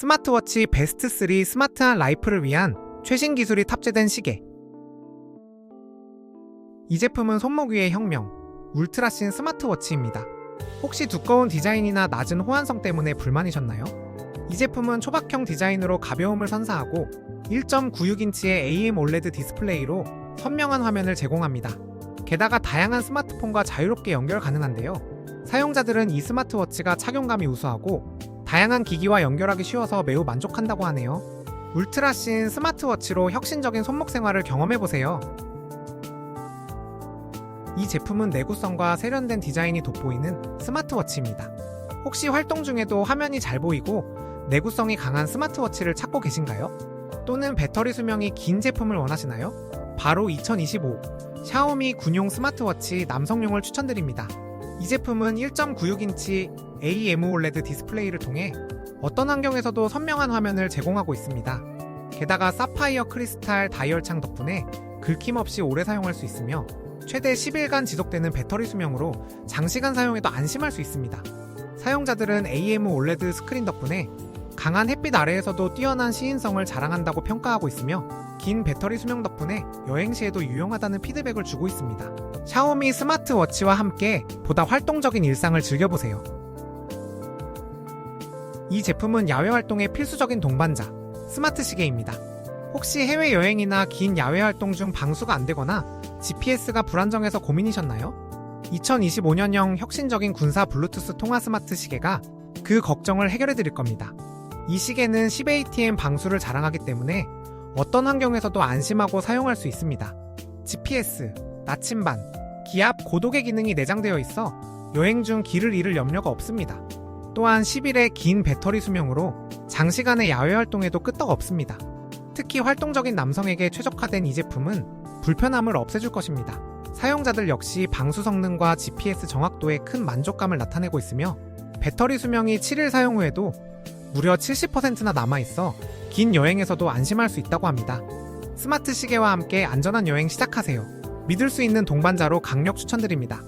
스마트워치 베스트 3 스마트한 라이프를 위한 최신 기술이 탑재된 시계. 이 제품은 손목 위의 혁명, 울트라신 스마트워치입니다. 혹시 두꺼운 디자인이나 낮은 호환성 때문에 불만이셨나요? 이 제품은 초박형 디자인으로 가벼움을 선사하고 1.96인치의 AM OLED 디스플레이로 선명한 화면을 제공합니다. 게다가 다양한 스마트폰과 자유롭게 연결 가능한데요. 사용자들은 이 스마트워치가 착용감이 우수하고 다양한 기기와 연결하기 쉬워서 매우 만족한다고 하네요. 울트라신 스마트워치로 혁신적인 손목 생활을 경험해보세요. 이 제품은 내구성과 세련된 디자인이 돋보이는 스마트워치입니다. 혹시 활동 중에도 화면이 잘 보이고 내구성이 강한 스마트워치를 찾고 계신가요? 또는 배터리 수명이 긴 제품을 원하시나요? 바로 2025 샤오미 군용 스마트워치 남성용을 추천드립니다. 이 제품은 1.96인치 AMOLED 디스플레이를 통해 어떤 환경에서도 선명한 화면을 제공하고 있습니다. 게다가 사파이어 크리스탈 다이얼창 덕분에 긁힘 없이 오래 사용할 수 있으며 최대 10일간 지속되는 배터리 수명으로 장시간 사용해도 안심할 수 있습니다. 사용자들은 AMOLED 스크린 덕분에 강한 햇빛 아래에서도 뛰어난 시인성을 자랑한다고 평가하고 있으며 긴 배터리 수명 덕분에 여행 시에도 유용하다는 피드백을 주고 있습니다. 샤오미 스마트워치와 함께 보다 활동적인 일상을 즐겨보세요. 이 제품은 야외 활동의 필수적인 동반자, 스마트 시계입니다. 혹시 해외 여행이나 긴 야외 활동 중 방수가 안 되거나 GPS가 불안정해서 고민이셨나요? 2025년형 혁신적인 군사 블루투스 통화 스마트 시계가 그 걱정을 해결해 드릴 겁니다. 이 시계는 10ATM 방수를 자랑하기 때문에 어떤 환경에서도 안심하고 사용할 수 있습니다. GPS, 나침반, 기압, 고도계 기능이 내장되어 있어 여행 중 길을 잃을 염려가 없습니다. 또한 10일의 긴 배터리 수명으로 장시간의 야외 활동에도 끄떡 없습니다. 특히 활동적인 남성에게 최적화된 이 제품은 불편함을 없애줄 것입니다. 사용자들 역시 방수 성능과 GPS 정확도에 큰 만족감을 나타내고 있으며 배터리 수명이 7일 사용 후에도 무려 70%나 남아있어 긴 여행에서도 안심할 수 있다고 합니다. 스마트 시계와 함께 안전한 여행 시작하세요. 믿을 수 있는 동반자로 강력 추천드립니다.